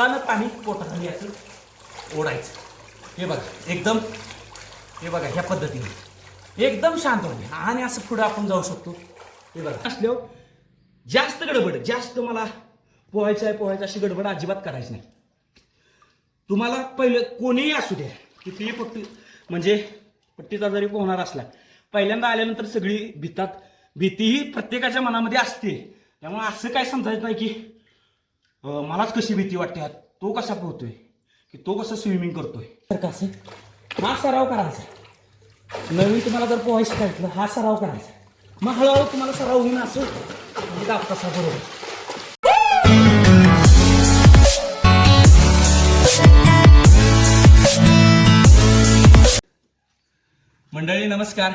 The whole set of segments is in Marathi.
हातानं पाणी पोटाखाली असं ओढायचं. हे बघा एकदम हे बघा ह्या पद्धतीने. एकदम शांत होते आणि असं पुढं आपण जाऊ शकतो. हे बघा. असल्यावर जास्त गडबड जास्त मला पोहायचं आहे पोहायचं अशी गडबड अजिबात करायची नाही. तुम्हाला पहिलं कोणीही असू द्या कितीही पट्टी म्हणजे पट्टीचा जरी पोहणार असला पहिल्यांदा आल्यानंतर सगळी भीतात भीतीही प्रत्येकाच्या मनामध्ये असते. त्यामुळे असं काय समजायचं नाही की मलाच कशी भीती वाटते तो कसा पोहतोय की तो कसं स्विमिंग करतोय? तर कसं हा सराव करायचा. नवीन तुम्हाला जर पोहाय शिकायचं हा सराव करायचा. मग हळूहळू तुम्हाला सराव होऊन असं. म्हणजे कसा बरोबर. मंडळी नमस्कार.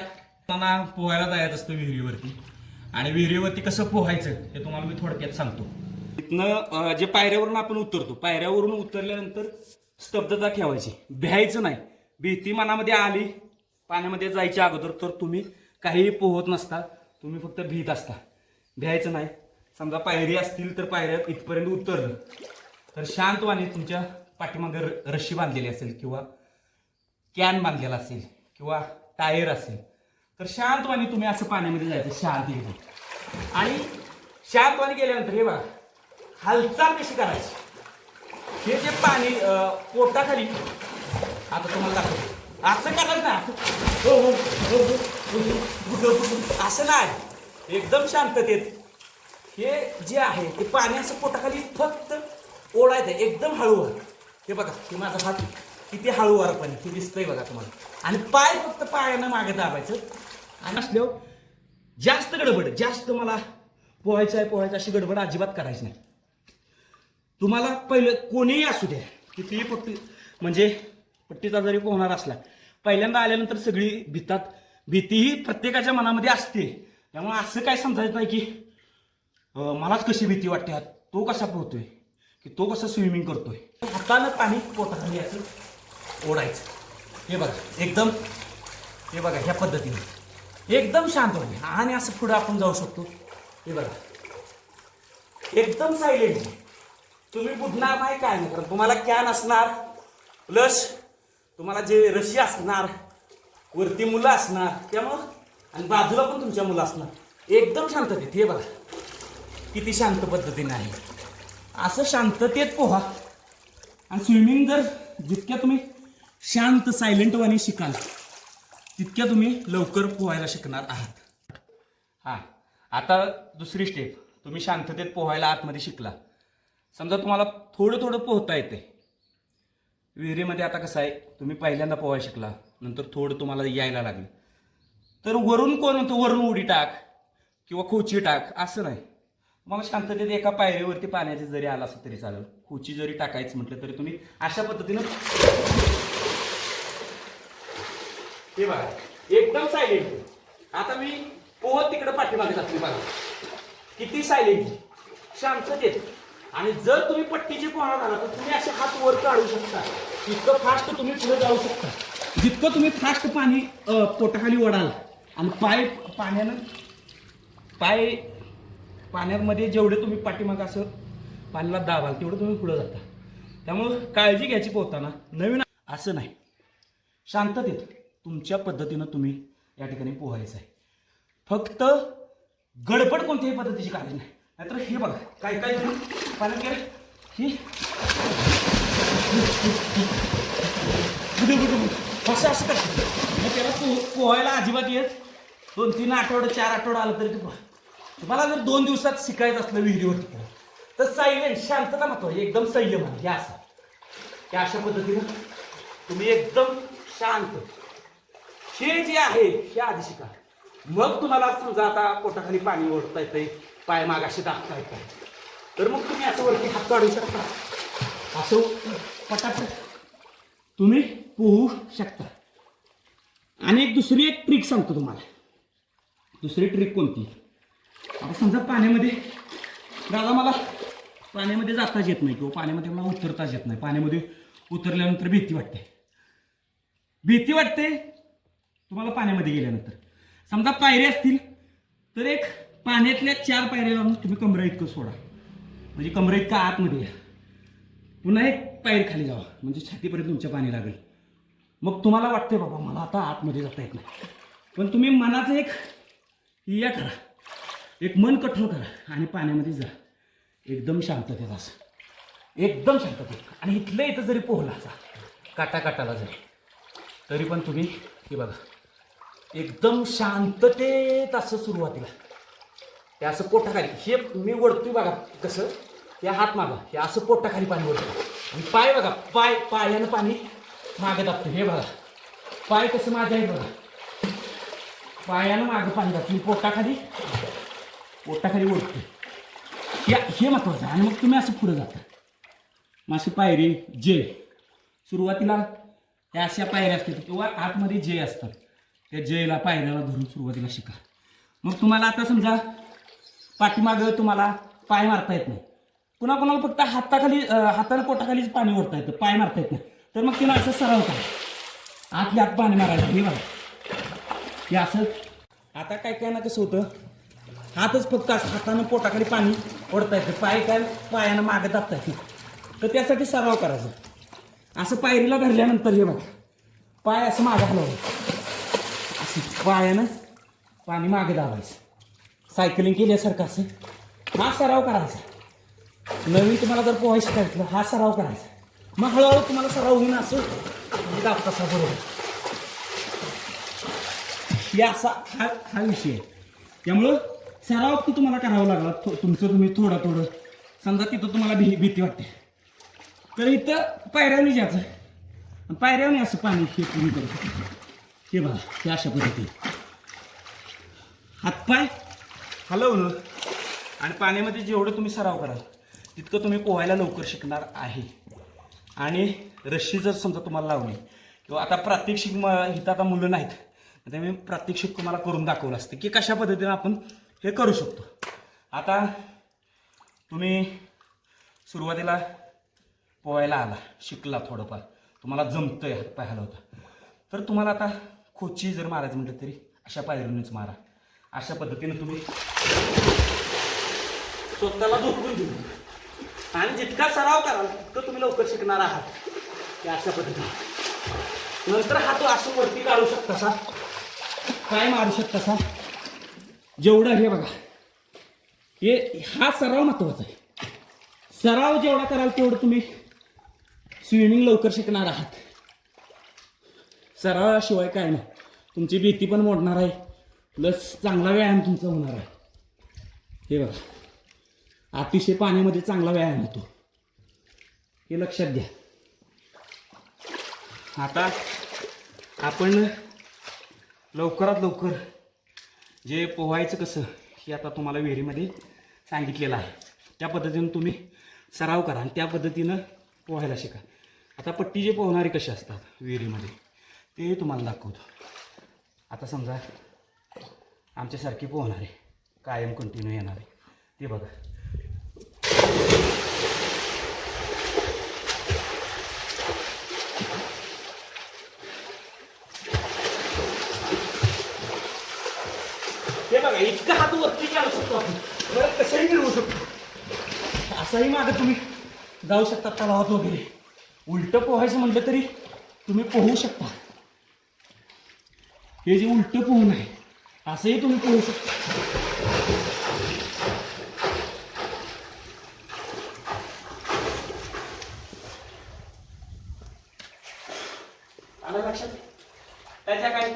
पोहायला जायचं असतं विहिरीवरती. आणि विहिरीवरती कसं पोहायचं हे तुम्हाला मी थोडक्यात सांगतो. इथनं जे पायऱ्यावरून आपण उतरतो पायऱ्यावरून उतरल्यानंतर स्तब्धता ठेवायची. भ्यायचं नाही. भीती मनामध्ये आली पाण्यामध्ये जायच्या अगोदर तर तुम्ही काहीही पोहत नसता तुम्ही फक्त भीत असता. भ्यायचं नाही. समजा पायरी असतील तर पायऱ्या इथपर्यंत उतरलं. तर शांतवाने तुमच्या पाठीमागे र- बांधलेली असेल किंवा कॅन बांधलेला असेल किंवा टायर असेल. तर शांतवाने तुम्ही असं पाण्यामध्ये जायचं शांत एकदम आणि शांतवाने गेल्यानंतर हे बघा हालचाल कशी करायची? हे जे पाणी पोटाखाली आता तुम्हाला दाखवतो. असं करायचं ना हो हो हो, हो हो हो हो असं नाही. एकदम शांततेत. हे जे आहे ते पाणी असं पोटाखाली फक्त ओढायचं. एकदम हळूहळू हे बघा ते माझा हात किती हळूवार पाणी ते दिसतंय बघा तुम्हाला. आणि पाय फक्त पायानं मागे दाबायचं. आणि असल्यावर जास्त गडबड. जास्त मला पोहायचं आहे पोहायचं अशी गडबड अजिबात करायची नाही. तुम्हाला पहिलं कोणीही असू द्या कितीही पट्टी म्हणजे पट्टीचा जरी पोहणार असला पहिल्यांदा आल्यानंतर सगळी भीतात भीतीही प्रत्येकाच्या मनामध्ये असते. त्यामुळे असं काय समजायचं नाही की मलाच कशी भीती वाटते तो कसा पोहतोय की तो कसं स्विमिंग करतोय. हातानं पाणी पोटाखाली असं ओढायचं. हे बघा एकदम हे बघा ह्या पद्धतीने. एकदम शांत होणे. आणि असं पुढं आपण जाऊ शकतो. हे बघा. एकदम सायलेंट तुम्ही बुडणार नाही काय? नाही कारण तुम्हाला कॅन असणार प्लस तुम्हाला जे रशी असणार वरती मुलं असणार त्यामुळं आणि बाजूला पण तुमच्या मुलं असणार. एकदम शांततेत हे बघा. किती शांत पद्धतीने आहे. असं शांततेत पोहा. आणि स्विमिंग जर जितक्या तुम्ही शांत सायलेंटवाणी शिकाल तितक्या तुम्ही लवकर पोहायला शिकणार आहात. हां. आता दुसरी स्टेप तुम्ही शांततेत पोहायला आतमध्ये शिकला. समजा तुम्हाला थोडं थोडं पोहता येते. विहिरीमध्ये आता कसं आहे तुम्ही पहिल्यांदा पोहायला शिकला नंतर थोडं तुम्हाला यायला लागलं. तर वरून कोण म्हणतो वरून उडी टाक किंवा खोची टाक असं नाही. मग शांततेत एका पायरीवरती पाण्याचे जरी आला असं तरी चालेल. खोची जरी टाकायचं म्हटलं तरी तुम्ही अशा पद्धतीनं हे बघा एकदम सायलेंट आता मी पोहत तिकडे पाठीमागे जाते बघा. किती सायलेंट शांततेत. आणि जर तुम्ही पट्टीची पोहणार झाला तर तुम्ही असे हात वर काढू शकता. इतकं फास्ट तुम्ही पुढे जाऊ शकता. जितकं तुम्ही फास्ट पाणी पोटाखाली ओढाल आणि पाय पाण्यानं पाय पाण्यामध्ये जेवढे तुम्ही पाठीमाग असं पाण्याला दाबाल तेवढं तुम्ही पुढे जाता. त्यामुळं काळजी घ्यायची पोहताना. नवीन असं नाही. शांततेत तुमच्या पद्धतीनं तुम्ही या ठिकाणी पोहायचं आहे. फक्त गडबड कोणत्याही पद्धतीची काळजी नाही. नाहीतर हे बघा काय काय जण पाण्यात ही. बुडू बुडू बुडू असं असं करतात मग त्याला पो पोहायला अजिबात येत. दोन तीन आठवडं चार आठवडं आलं तरी तू पोहा तुम्हाला जर दोन दिवसात शिकायचं असलं विहिरीवरती तर सायलेंट शांतता महत्त्व एकदम संयम आहे हे असं. की अशा पद्धतीनं तुम्ही एकदम शांत. हे जे आहे हे आधी शिका. मग तुम्हाला समजा आता पोटाखाली पाणी ओढता येतंय पाय मागाशी दाखता येतात तर मग तुम्ही असं वरती हात काढू शकता. असं पटापट. तुम्ही पोहू शकता. आणि एक दुसरी एक ट्रिक सांगतो तुम्हाला. दुसरी ट्रिक कोणती? आता समजा पाण्यामध्ये दादा मला पाण्यामध्ये जाताच येत नाही किंवा पाण्यामध्ये मला उतरताच येत नाही. पाण्यामध्ये उतरल्यानंतर भीती वाटते. भीती वाटते तुम्हाला पाण्यामध्ये गेल्यानंतर. समजा पायऱ्या असतील तर एक पाण्यातल्या चार पायऱ्या लावून तुम्ही कमरा इतकं सोडा. म्हणजे कमरेत इतका आतमध्ये या पुन्हा एक पायर खाली जावा. म्हणजे छातीपर्यंत तुमच्या पाणी लागेल. मग तुम्हाला वाटतंय बाबा मला आता आतमध्ये जाता येत नाही. पण तुम्ही मनाचं एक या करा. एक मन कठोर करा आणि पाण्यामध्ये जा. एकदम शांततेत असं एकदम शांततेत. आणि इथलं इथं जरी पोहला असा काटा काटाला जरी तरी पण तुम्ही हे बघा. एकदम शांततेत असं सुरुवातीला. हे असं पोटाखाली हे मी वळतोय बघा कसं. या हात मागा. हे असं पोटाखाली पाणी ओढतं आणि पाय बघा पाय पायानं पाणी मागे दाबतो. हे बघा. पाय कसं माझं आहे बघा. पायानं मागं पाणी दाबतो. मी पोटाखाली पोटाखाली ओढतो या हे महत्वाचं आहे. आणि मग तुम्ही असं पुढं जाता. मासे पायरी जे. सुरुवातीला ह्या अशा पायऱ्या असतात किंवा आतमध्ये जे असतात. त्या जेला पायऱ्याला धरून सुरुवातीला शिका. मग तुम्हाला आता समजा पाठीमागं तुम्हाला पाय मारता येत नाही. कुणा कुणाला फक्त हाताखाली हाताला पोटाखालीच पाणी ओढता येतं पाय मारता येत नाही. तर मग तिला असं सराव करा आतल्या आत पाणी मारायचं हे बघा. हे असं. आता काय काय ना कसं होतं? हातच फक्त असं हातानं पोटाखाली पाणी ओढता येतं. पाय काय पायानं मागं दाबता येते तर त्यासाठी सराव करायचा. असं पायरीला धरल्यानंतर हे बघा. पाय असं मागं हलवायचं असं पायानं पाणी मागे दाबायचं. सायकलिंग केल्यासारखं असं. हा सराव करायचा. नवीन तुम्हाला जर पोहायचं शिकायचं हा सराव करायचा. मग हळूहळू तुम्हाला सराव होईन असं म्हणजे दाब कसा बरोबर. या असा हा हा विषय आहे. त्यामुळं सराव फक्त तुम्हाला करावा लागला. थो- तुमचं तुम्ही थोडं थोडं. समजा तिथं तुम्हाला भी भीती वाटते. तर इथं पायऱ्यावणी जायचं. आणि पायऱ्यावणी असं पाणी हे तुम्ही करू हे बघा हे अशा पद्धतीने. हातपाय हलवलं आणि पाण्यामध्ये जेवढं तुम्ही सराव कराल. तितकं तुम्ही पोहायला लवकर शिकणार आहे. आणि रश्शी जर समजा तुम्हाला लावली किंवा आता प्रात्यक्षिक म इथं आता मुलं नाहीत तर मी प्रात्यक्षिक तुम्हाला करून दाखवलं असतं की कशा पद्धतीनं आपण हे करू शकतो. आता तुम्ही सुरुवातीला पोहायला आला शिकला थोडंफार तुम्हाला जमतं आहे हातपाय हलवता तर तुम्हाला आता खोची जर मारायचं म्हटलं तरी अशा पायरीनेच मारा. अशा पद्धतीनं तुम्ही स्वतःला झोपून घेऊ. आणि जितका सराव कराल तितकं तुम्ही लवकर शिकणार आहात. ते अशा पद्धतीने. नंतर हा तो असं वरती काढू शकता सा काय मारू शकता सा जेवढं हे बघा. हे हा सराव महत्त्वाचा आहे. सराव जेवढा कराल तेवढं तुम्ही स्विमिंग लवकर शिकणार आहात. सरावाशिवाय काय नाही. तुमची भीती पण मोडणार आहे. प्लस चांगला व्यायाम तुमचा होणार आहे. हे बघा. अतिशय पाण्यामध्ये चांगला व्यायाम होतो. हे लक्षात घ्या. आता आपण लवकरात लवकर जे पोहायचं कसं हे आता तुम्हाला विहिरीमध्ये सांगितलेलं आहे. त्या पद्धतीनं तुम्ही सराव करा आणि त्या पद्धतीनं पोहायला शिका. आता पट्टी जे पोहणारे कसे असतात विहिरीमध्ये ते तुम्हाला दाखवतो. आता समजा आमच्यासारखी पोहणारे कायम कंटिन्यू येणारे ते बघा. बघा इतका हात वरती काढू शकतो आपण कशाही मिळवू शकतो. असाही मागं तुम्ही जाऊ शकता तलावात वगैरे. उलटं पोहायचं म्हटलं तरी तुम्ही पोहू शकता. हे जे उलटं पोहणं आहे असंही तुम्ही पोहू शकता. लक्षात? त्याच्या काही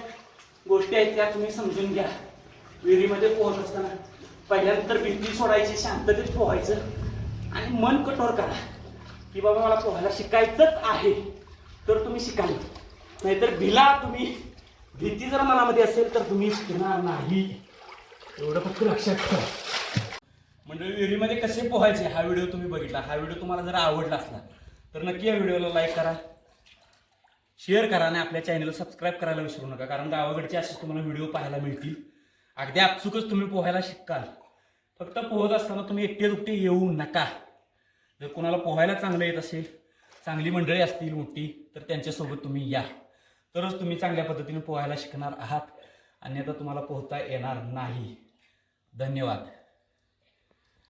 गोष्टी आहेत त्या तुम्ही समजून घ्या. विहिरीमध्ये पोहत असताना पहिल्यांदा तर भीती सोडायची शांततेत पोहायचं आणि मन कठोर करा की बाबा मला पोहायला शिकायचंच आहे तर तुम्ही शिकाल. नाहीतर भिला तुम्ही. भीती जर मनामध्ये असेल तर तुम्ही शिकणार नाही. एवढं फक्त लक्षात ठेवा. म्हणजे विहिरीमध्ये कसे पोहायचे? हा व्हिडिओ तुम्ही बघितला. हा व्हिडिओ तुम्हाला जर आवडला असला तर नक्की या व्हिडिओला लाईक करा. शेअर करा आणि आपल्या चॅनलला सबस्क्राईब करायला विसरू नका कारण गावाकडचे असे तुम्हाला व्हिडिओ पाहायला मिळतील. अगदी आपसुकच तुम्ही पोहायला शिकाल फक्त पोहत असताना तुम्ही एकटे दुकटे येऊ नका. जर कोणाला पोहायला चांगलं येत असेल चांगली मंडळी असतील मोठी तर त्यांच्यासोबत तुम्ही या. तरच तुम्ही चांगल्या पद्धतीने पोहायला शिकणार आहात. अन्यथा तुम्हाला पोहता येणार नाही. धन्यवाद.